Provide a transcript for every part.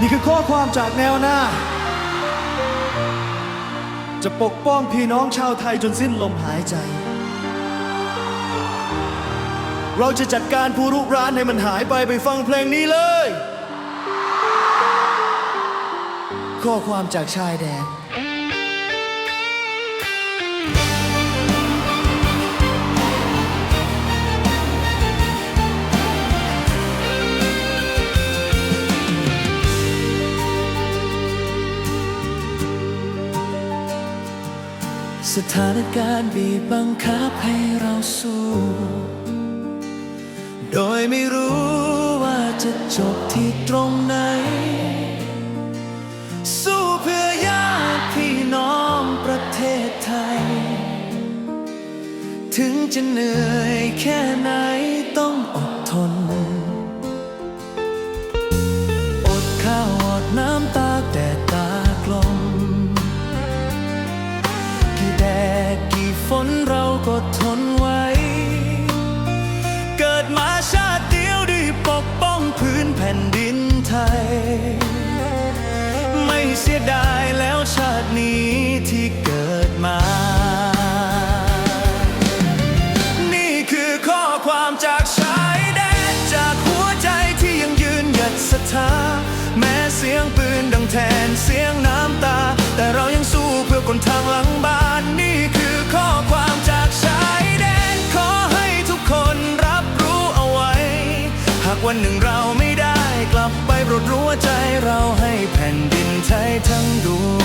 นี่คือข้อความจากแนวหน้า จะปกป้องพี่น้องชาวไทยจนสิ้นลมหายใจ เราจะจัดการผู้รุกรานให้มันหายไปไปฟังเพลงนี้เลย ข้อความจากชายแดน สถานการณ์บีบบังคับให้เราสู้ โดยไม่รู้ว่าจะจบที่ตรงไหน สู้เพื่อญาติพี่น้องประเทศไทย ถึงจะเหนื่อยแค่ไหนต้องอดทน สียดายแล้วชาตินี้ที่เกิดมา นี่คือข้อความจากชายแดนจากหัวใจที่ยังยืนหยัดศรัทธาแม้เสียงปืนดังแทนเสียงน้ำตา แต่เรายังสู้เพื่อคนทางหลังบ้านนี่คือข้อความจากชายแดนขอให้ทุกคนรับรู้เอาไว้ หากวันหนึ่งเราไม่ บไปโปรดรู้ว่าใจเราให้แผ่นดินไทยทั้งดวง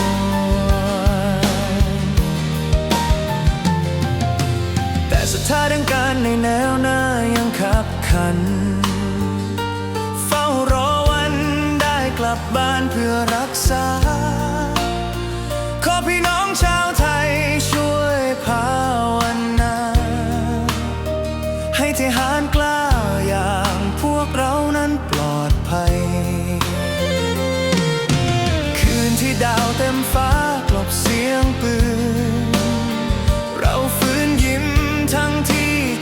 แต่สถานการในแน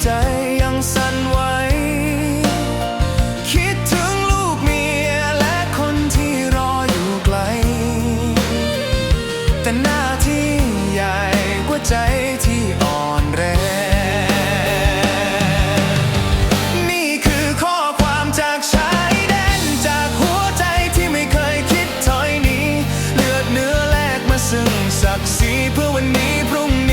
ใจยังสั่นไหวคิดถึงลูกเมียและคนที่รออยู่ไกล แต่หน้าที่ใหญ่กว่าใจที่อ่อนแรงนี่คือข้อความจากชายแดนจากหัวใจที่ไม่เคยคิดถอยหนีเลือดเนื้อแลกมาซึ่งศักดิ์ศรีเพื่อวันนี้พรุ่งนี้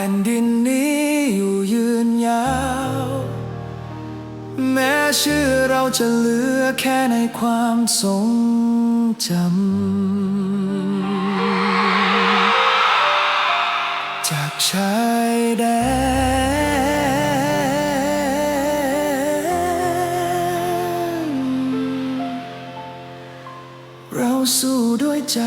ผ่นดินนี้อยู่ยืนยาว แม้ชื่อเราจะเหลือแค่ในความทรงจำ จากชายแดน เราสู้ด้วยใจ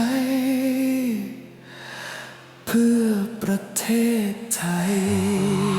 ประเทศไทย